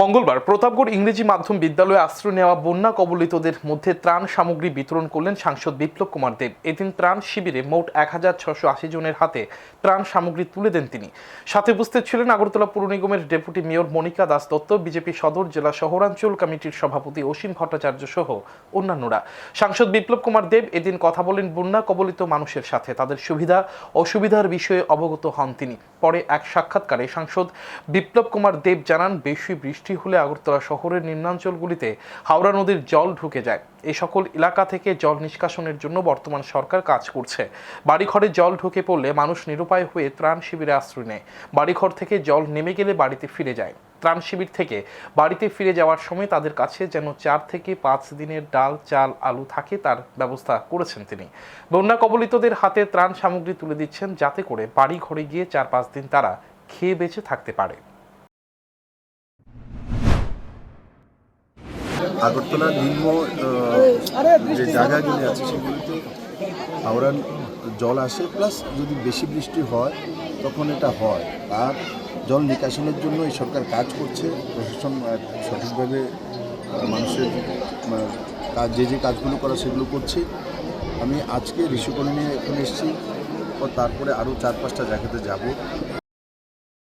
মঙ্গলবার প্রতাপগড় ইংরেজি মাধ্যম বিদ্যালয়ে আশ্রয় নেওয়া বন্যা কবলিতদের মধ্যে ত্রাণ সামগ্রী বিতরণ করলেন সাংসদ বিপ্লব কুমার দেব। এদিন ত্রাণ শিবিরে মোট এক হাজার ছশো আশি জনের হাতে ত্রাণ সামগ্রী তুলে দেন তিনি। সাথে উপস্থিত ছিলেন আগরতলা পুর নিগমের deputy mayor Monika Das Dutta, BJP সদর জেলা শহরাঞ্চল কমিটির সভাপতি অসীম ভট্টাচার্য সহ অন্যান্যরা। সাংসদ বিপ্লব কুমার দেব এদিন কথা বলেন বন্যা কবলিত মানুষের সাথে। তাদের সুবিধা অসুবিধার বিষয়ে অবগত হন তিনি। পরে এক সাক্ষাৎকারে সাংসদ বিপ্লব কুমার দেব জানান, বেশি বৃষ্টি হলে আগরতলা শহরের নিম্নাঞ্চলগুলিতে হাওড়া নদীর জল ঢুকে যায়। এই সকল এলাকা থেকে জল নিষ্কাশনের জন্য বর্তমান সরকার কাজ করছে। বাড়িঘরে জল ঢুকে পড়লে মানুষ নিরুপায় হয়ে ত্রাণ শিবিরে আশ্রয় নেয়। বাড়িঘর থেকে জল নেমে গেলে বাড়িতে ফিরে যায়। ত্রাণ শিবির থেকে বাড়িতে ফিরে যাওয়ার সময় তাদের কাছে যেন চার থেকে পাঁচ দিনের ডাল, চাল, আলু থাকে তার ব্যবস্থা করেছেন তিনি। বন্যা কবলিতদের হাতে ত্রাণ সামগ্রী তুলে দিচ্ছেন যাতে করে বাড়ি ঘরে গিয়ে চার পাঁচ দিন তারা খেয়ে বেঁচে থাকতে পারে। আগরতলার নিম্ন যে জায়গাগুলি আছে সেগুলিতে হাওড়া জল আসে, প্লাস যদি বেশি বৃষ্টি হয়, তখন এটা হয়। আর জল নিকাশনের জন্য এই সরকার কাজ করছে, প্রশাসন সঠিকভাবে মানুষের কাজ, যে যে কাজগুলো করা সেগুলো করছে। আমি আজকে ঋষিকরণে এখানে এসেছি তারপরে আরও চার পাঁচটা জায়গাতে যাব।